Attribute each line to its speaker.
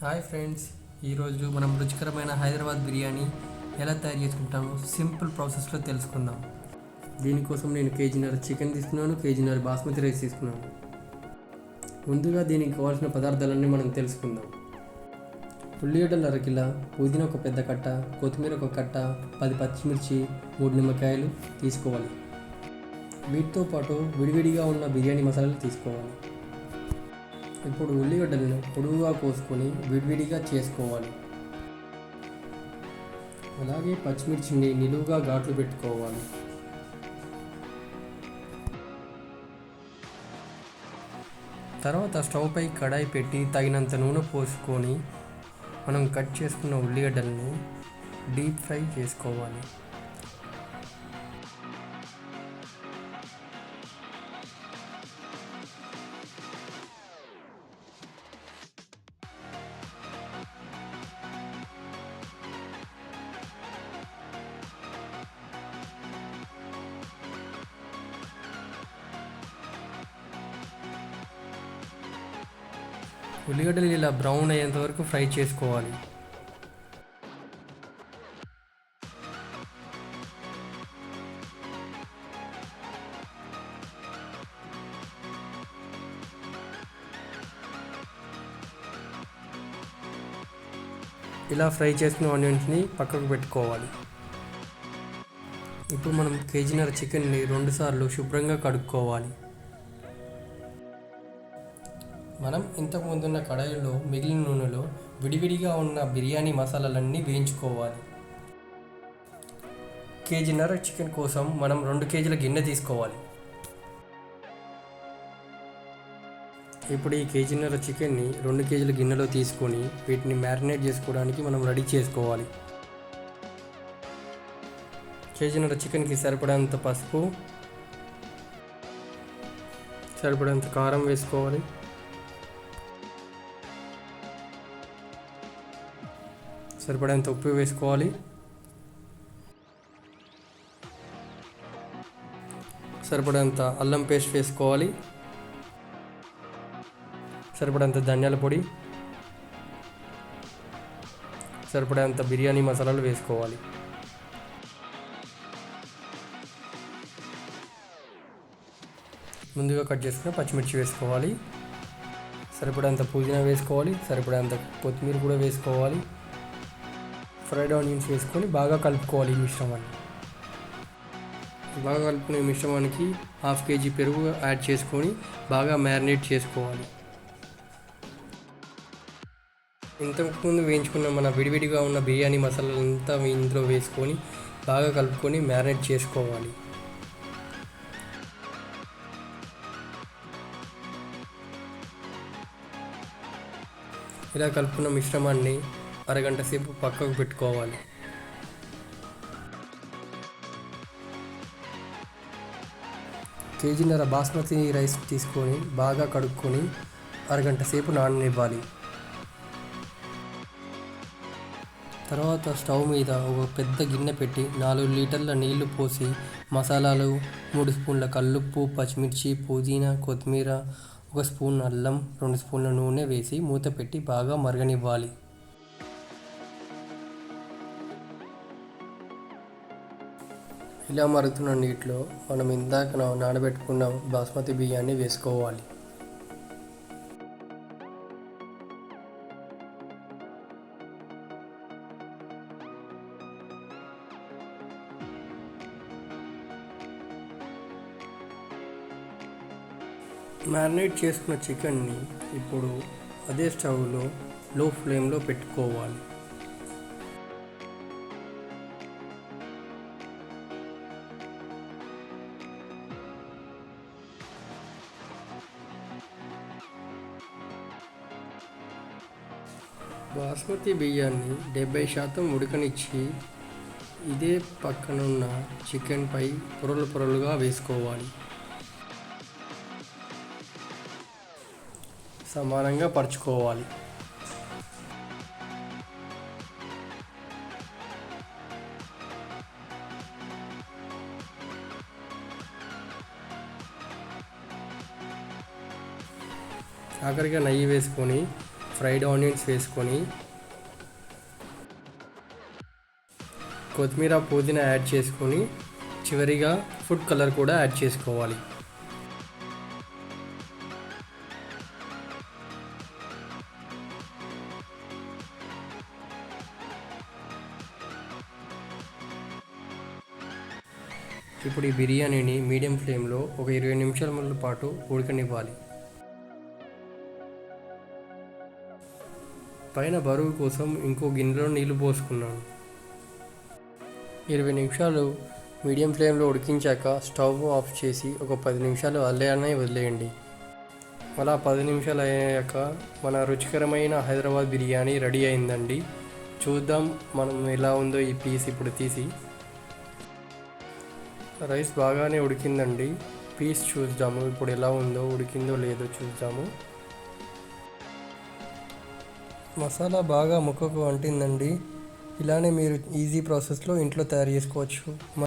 Speaker 1: Hi friends ఈరోజు మనం రుచికరమైన హైదరాబాద్ బిర్యానీ ఎలా తయారు చేసుకుంటామో సింపుల్ ప్రాసెస్లో తెలుసుకుందాం. దీనికోసం నేను కేజీన్నర చికెన్ తీసుకున్నాను కేజీన్నర బాస్మతి రైస్ తీసుకున్నాను. ముందుగా దీనికి కావాల్సిన పదార్థాలన్నీ మనం తెలుసుకుందాం. ఉల్లిగడ్డలు అరకిల పుదీనా ఒక పెద్ద కట్ట కొత్తిమీర ఒక కట్ట పది పచ్చిమిర్చి మూడు నిమ్మకాయలు తీసుకోవాలి. వీటితో పాటు విడివిడిగా ఉన్న బిర్యానీ మసాలాలు తీసుకోవాలి. ఇప్పుడు ఉల్లిగడ్డలను పొడుగుగా కోసుకొని విడివిడిగా చేసుకోవాలి. అలాగే పచ్చిమిర్చిని నిలువుగా ఘాట్లు పెట్టుకోవాలి. తర్వాత స్టవ్ పై కడాయి పెట్టి తగినంత నూనె పోసుకొని మనం కట్ చేసుకున్న ఉల్లిగడ్డలను డీప్ ఫ్రై చేసుకోవాలి. ఉల్లిగడ్డలు ఇలా బ్రౌన్ అయ్యేంత వరకు ఫ్రై చేసుకోవాలి. ఇలా ఫ్రై చేసిన ఆనియన్స్ని పక్కకు పెట్టుకోవాలి. ఇప్పుడు మనం కేజీన్నర చికెన్ని రెండుసార్లు శుభ్రంగా కడుక్కోవాలి. మనం ఇంతకు ముందున్న కడాయిలో మిగిలిన నూనెలో విడివిడిగా ఉన్న బిర్యానీ మసాలాలన్నీ వేయించుకోవాలి. కేజీన్నర చికెన్ కోసం మనం రెండు కేజీల గిన్నె తీసుకోవాలి. ఇప్పుడు ఈ కేజీన్నర చికెన్ని రెండు కేజీల గిన్నెలో తీసుకొని వీటిని మ్యారినేట్ చేసుకోవడానికి మనం రెడీ చేసుకోవాలి. కేజీన్నర చికెన్కి సరిపడేంత పసుపు సరిపడేంత కారం వేసుకోవాలి. సరిపడేంత ఉప్పు వేసుకోవాలి. సరిపడేంత అల్లం పేస్ట్ వేసుకోవాలి. సరిపడేంత ధనియాల పొడి. సరిపడేంత బిర్యానీ మసాలాలు వేసుకోవాలి. ముందుగా కట్ చేసుకుని పచ్చిమిర్చి వేసుకోవాలి. సరిపడేంత పుదీనా వేసుకోవాలి. సరిపడేంత కొత్తిమీర కూడా వేసుకోవాలి. ఫ్రైడ్ ఆనియన్స్ వేసుకొని బాగా కలుపుకోవాలి ఈ మిశ్రమాన్ని. బాగా కలుపుకునే మిశ్రమానికి హాఫ్ కేజీ పెరుగు యాడ్ చేసుకొని బాగా మ్యారినేట్ చేసుకోవాలి. ఇంతకుముందు వేయించుకున్న మన విడివిడిగా ఉన్న బిర్యానీ మసాలాలు అంతా ఇందులో వేసుకొని బాగా కలుపుకొని మ్యారినేట్ చేసుకోవాలి. ఇలా కలుపుకున్న మిశ్రమాన్ని అరగంట సేపు పక్కకు పెట్టుకోవాలి. కేజీన్నర బాస్మతి రైస్ తీసుకొని బాగా కడుక్కొని అరగంట సేపు నాననివ్వాలి. తర్వాత స్టవ్ మీద ఒక పెద్ద గిన్నె పెట్టి నాలుగు లీటర్ల నీళ్ళు పోసి మసాలాలు మూడు స్పూన్ల కల్లుప్పు పచ్చిమిర్చి పుదీనా కొత్తిమీర ఒక స్పూన్ అల్లం రెండు స్పూన్ల నూనె వేసి మూత పెట్టి బాగా మరగనివ్వాలి. ఇలా మరుగుతున్న నీటిలో మనం ఇందాక నానబెట్టుకున్న బాస్మతి బియ్యాన్ని వేసుకోవాలి. మ్యారినేట్ చేసుకున్న చికెన్ని ఇప్పుడు అదే స్టవ్లో లో ఫ్లేమ్లో పెట్టుకోవాలి. బాస్మతి బియ్యాన్ని డెబ్బై శాతం ఉడకనిచ్చి ఇదే పక్కనున్న చికెన్పై పొరలు పొరలుగా వేసుకోవాలి. సమానంగా పరుచుకోవాలి. ఆఖరిగా నెయ్యి వేసుకొని ఫ్రైడ్ ఆనియన్స్ వేసుకొని కొత్తిమీర పుదీనా యాడ్ చేసుకొని చివరిగా ఫుడ్ కలర్ కూడా యాడ్ చేసుకోవాలి. ఇప్పుడు ఈ బిర్యానీని మీడియం ఫ్లేమ్లో ఒక ఇరవై నిమిషాల పాటు ఉడకనివ్వాలి. పైన బరువు కోసం ఇంకో గిన్నెలో నీళ్ళు పోసుకున్నాను. ఇరవై నిమిషాలు మీడియం ఫ్లేమ్లో ఉడికించాక స్టవ్ ఆఫ్ చేసి ఒక పది నిమిషాలు అల్లేనే వదిలేయండి. అలా పది నిమిషాలు అయ్యాక మన రుచికరమైన హైదరాబాద్ బిర్యానీ రెడీ అయిందండి. చూద్దాం మనం ఎలా ఉందో ఈ పీస్ ఇప్పుడు తీసి. రైస్ బాగానే ఉడికిందండి. పీస్ చూద్దాము ఇప్పుడు ఎలా ఉందో ఉడికిందో లేదో చూద్దాము. మసాలా బాగా ముక్కకు అంటిందండి ఇలానే మీరు ఈజీ ప్రాసెస్లో ఇంట్లో తయారు చేసుకోవచ్చు. మ-